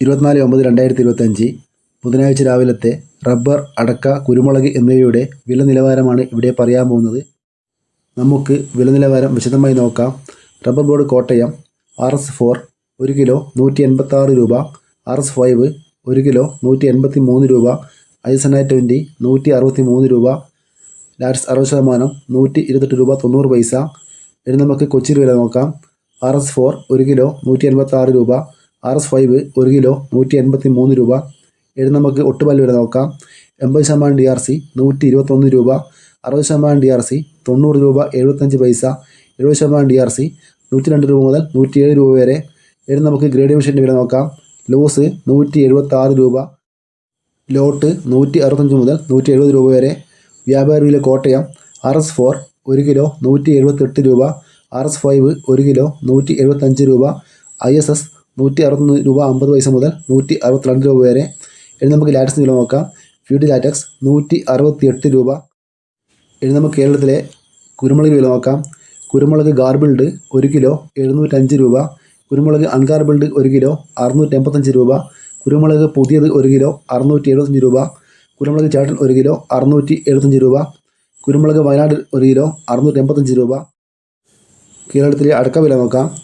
ഇരുപത്തിനാല് ഒമ്പത് രണ്ടായിരത്തി ഇരുപത്തഞ്ച് ബുധനാഴ്ച രാവിലത്തെ റബ്ബർ അടക്ക കുരുമുളക് എന്നിവയുടെ വില നിലവാരമാണ് ഇവിടെ പറയാൻ പോകുന്നത്. നമുക്ക് വില നിലവാരം വിശദമായി നോക്കാം. Rubber board Kottayam R S four ഒരു കിലോ നൂറ്റി എൺപത്താറ് രൂപ ആർ എസ് ഫൈവ് ഒരു കിലോ നൂറ്റി എൺപത്തി മൂന്ന് രൂപ ഐസന ട്വന്റി നൂറ്റി അറുപത്തി മൂന്ന് രൂപ ലാറ്റ്സ് അറുപത് ശതമാനം നൂറ്റി ഇരുപത്തെട്ട് രൂപ തൊണ്ണൂറ് പൈസ. ഇനി നമുക്ക് കൊച്ചി വില നോക്കാം. ആർ എസ് ഫോർ ഒരു കിലോ നൂറ്റി എൺപത്തി ആറ് രൂപ ആർ എസ് ഫൈവ് ഒരു കിലോ നൂറ്റി എൺപത്തി മൂന്ന് രൂപ. ഇനി നമുക്ക് ഒട്ടുപാൽ വില നോക്കാം. എൺപത് ശതമാനം ഡി ആർ സി നൂറ്റി ഇരുപത്തൊന്ന് രൂപ. അറുപത് ശതമാനം ഡി ആർ സി തൊണ്ണൂറ് രൂപ എഴുപത്തഞ്ച് പൈസ. എഴുപത് ശതമാനം ഡി ആർ സി നൂറ്റി രണ്ട് രൂപ മുതൽ നൂറ്റിയേഴ് രൂപ വരെ. ഇനി നമുക്ക് ഗ്രേഡ് മെഷീന്റെ വില നോക്കാം. ലോസ് നൂറ്റി എഴുപത്തി ആറ് രൂപ. ലോട്ട് നൂറ്റി അറുപത്തഞ്ച് മുതൽ നൂറ്റി എഴുപത് രൂപ വരെ. വ്യാപാരിയിലെ കോട്ടയം ആർ എസ് ഫോർ ഒരു കിലോ നൂറ്റി എഴുപത്തെട്ട് രൂപ. ആർ എസ് ഫൈവ് ഒരു കിലോ നൂറ്റി എഴുപത്തഞ്ച് രൂപ. ഐ എസ് എസ് നൂറ്റി അറുപത്തൊന്ന് രൂപ അമ്പത് പൈസ മുതൽ നൂറ്റി അറുപത്തിരണ്ട് രൂപ വരെ. ഇനി നമുക്ക് ലാറ്റക്സ് വില നോക്കാം. ഫ്യൂഡി ലാറ്റക്സ് നൂറ്റി അറുപത്തി എട്ട് രൂപ. ഇനി നമുക്ക് കേരളത്തിലെ കുരുമുളക് വില നോക്കാം. കുരുമുളക് ഗാർബിൾഡ് ഒരു കിലോ എഴുന്നൂറ്റഞ്ച് രൂപ. കുരുമുളക് അൺഗാർബിൾഡ് ഒരു കിലോ അറുന്നൂറ്റി എൺപത്തഞ്ച് രൂപ. കുരുമുളക് പുതിയത് ഒരു കിലോ അറുന്നൂറ്റി എഴുപത്തഞ്ച് രൂപ. കുരുമുളക് ചാട്ടൻ ഒരു കിലോ അറുന്നൂറ്റി എഴുപത്തഞ്ച് രൂപ. കുരുമുളക് വയനാട് ഒരു കിലോ അറുന്നൂറ്റി എൺപത്തഞ്ച് രൂപ. കേരളത്തിലെ അടക്ക വില നോക്കാം.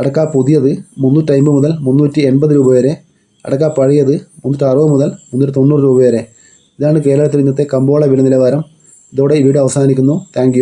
അടക്ക പുതിയത് മുന്നൂറ്റി അമ്പത് മുതൽ മുന്നൂറ്റി എൺപത് രൂപ വരെ. അടക്ക പഴയത് മുന്നൂറ്റി അറുപത് മുതൽ മുന്നൂറ്റി തൊണ്ണൂറ് രൂപ വരെ. ഇതാണ് കേരളത്തിൽ ഇന്നത്തെ കമ്പോള വില നിലവാരം ഇതോടെ ഈ വീഡിയോ അവസാനിക്കുന്നു. താങ്ക്